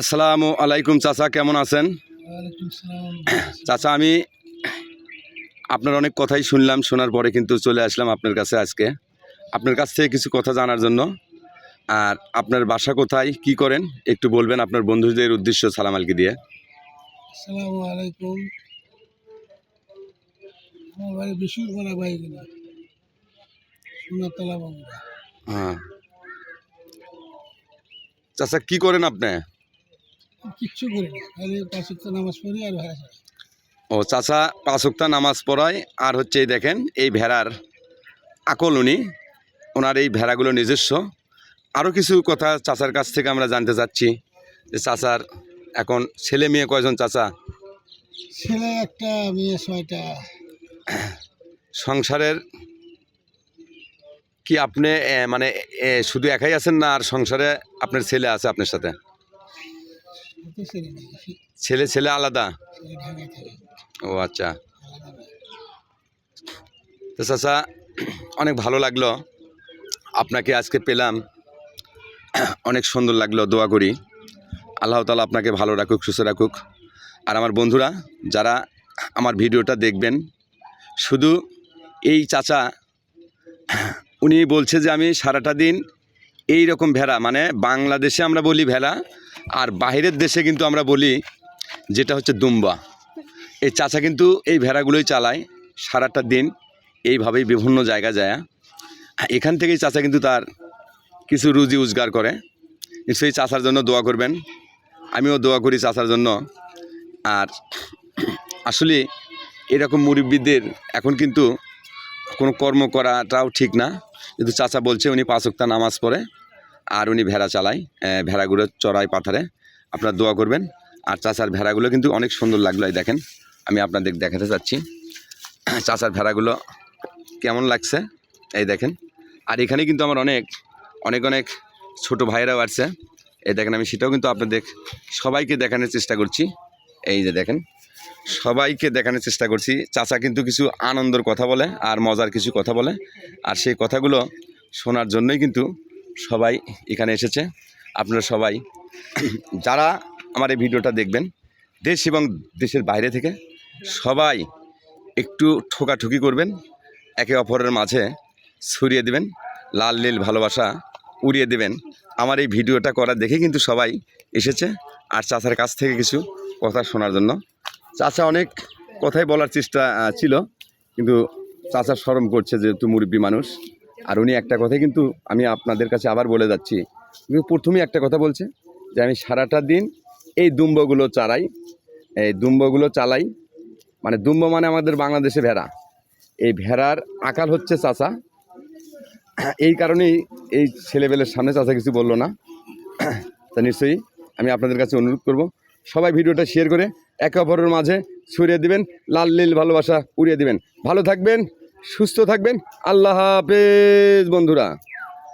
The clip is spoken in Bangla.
আসসালামু আলাইকুম চাচা কেমন আছেন? চাচা আমি আপনার অনেক কথাই শুনলাম শোনার পরে কিন্তু চলে আসলাম আপনার কাছে আজকে। আপনার কাছ থেকে কিছু কথা জানার জন্য। আর আপনার বাসা কোথায় কি করেন একটু বলবেন আপনার বন্ধুদের উদ্দেশ্য সালাম আলকি দিয়ে। আসসালামু আলাইকুম। আমার বাড়ি বিশুর পাড়া সোনাতলা বাবুরা হ্যাঁ। চাচা কি করেন আপনি? কিচ্ছু করি না। খালি পাঁচ ওয়াক্ত নামাজ পড়ি আর ভাড়া ছাড়ি ও চাচা পাঁচক্তা নামাজ পড়ায় আর হচ্ছে এই দেখেন এই ভেড়ার আকল উনি। ওনার এই ভেড়াগুলো নিজস্ব। আরও কিছু কথা চাচার কাছ থেকে আমরা জানতে চাচ্ছি যে চাচার এখন ছেলে মেয়ে কয়জন চাচা? ছেলে একটা মেয়ে ছয়টা। সংসারের কি আপনি মানে শুধু একাই আছেন না আর সংসারে আপনার ছেলে আছে আপনার সাথে? ছেলে ছেলে আলাদা? ও আচ্ছা। তো চাচা অনেক ভালো লাগল। আপনাকে আজকে পেলাম। অনেক সুন্দর লাগল দোয়া করি। আল্লাহ তালা আপনাকে ভালো রাখুক সুস্থ রাখুক। আর আমার বন্ধুরা যারা আমার ভিডিওটা দেখবেন শুধু এই চাচা উনি বলছে যে আমি সারাটা দিন এই রকম ভেড়া মানে বাংলাদেশে আমরা বলি ভেড়া আর বাইরের দেশে কিন্তু আমরা বলি যেটা হচ্ছে দুম্বা। এই চাচা কিন্তু এই ভেড়াগুলোই চালায় সারাটা দিন, এইভাবেই বিভিন্ন জায়গা যায়। এখান থেকেই চাচা কিন্তু তার কিছু রুজি রোজগার করে। নিশ্চয়ই চাচার জন্য দোয়া করবেন। আমিও দোয়া করি চাচার জন্য। আর আসলে এরকম মুরব্বীদের এখন কিন্তু কোনো কর্ম করাটাও ঠিক না। কিন্তু চাচা বলছে উনি পাঁচক্তা নামাজ পড়ে। আর উনি ভেড়া চালায় ভেড়াগুলো চড়ায় পাথারে। আপনারা দোয়া করবেন। আর চাচার ভেড়াগুলো কিন্তু অনেক সুন্দর লাগল এই দেখেন। আমি আপনাদের দেখাতে চাচ্ছি। চাচার ভেড়াগুলো কেমন লাগছে? এই দেখেন। আর এখানে কিন্তু আমার অনেক অনেক অনেক ছোট ভাইরাও আছে। এই দেখেন আমি সেটাও কিন্তু আপনাদের সবাইকে দেখানোর চেষ্টা করছি। এই যে দেখেন, সবাইকে দেখানোর চেষ্টা করছি। চাচা কিন্তু কিছু আনন্দর কথা বলে আর মজার কিছু কথা বলে। আর সেই কথাগুলো শোনার জন্যই কিন্তু সবাই এখানে এসেছে। আপনারা সবাই যারা আমার এই ভিডিওটা দেখবেন, দেশ এবং দেশের বাইরে থেকে সবাই একটু ঠোকাঠুকি করবেন, একে অপরের মাঝে ছড়িয়ে দেবেন, লাল নীল ভালোবাসা উড়িয়ে দেবেন। আমার এই ভিডিওটা করা দেখে কিন্তু সবাই এসেছে। আর চাচার কাছ থেকে কিছু কথা শোনার জন্য। চাচা অনেক কথাই বলার চেষ্টা ছিল, কিন্তু চাচা শরম করছে যেহেতু মুরব্বী মানুষ। আর উনি একটা কথাই কিন্তু আমি আপনাদের কাছে আবার বলে যাচ্ছি। কিন্তু প্রথমেই একটা কথা বলছে যে, আমি সারাটা দিন এই দুম্বগুলো চালাই, এই দুম্বগুলো চালাই। মানে দুম্ব মানে আমাদের বাংলাদেশে ভেড়া। এই ভেড়ার আকাল হচ্ছে চাচা। এই কারণেই এই ছেলেবেলের সামনে চাচা কিছু বলল না। তা নিশ্চয়ই আমি আপনাদের কাছে অনুরোধ করব, সবাই ভিডিওটা শেয়ার করে একে অপরের মাঝে ছড়িয়ে দিবেন, লাল নীল ভালোবাসা উড়িয়ে দিবেন। ভালো থাকবেন। সুস্থ থাকবেন। আল্লাহ হাফেজ বন্ধুরা।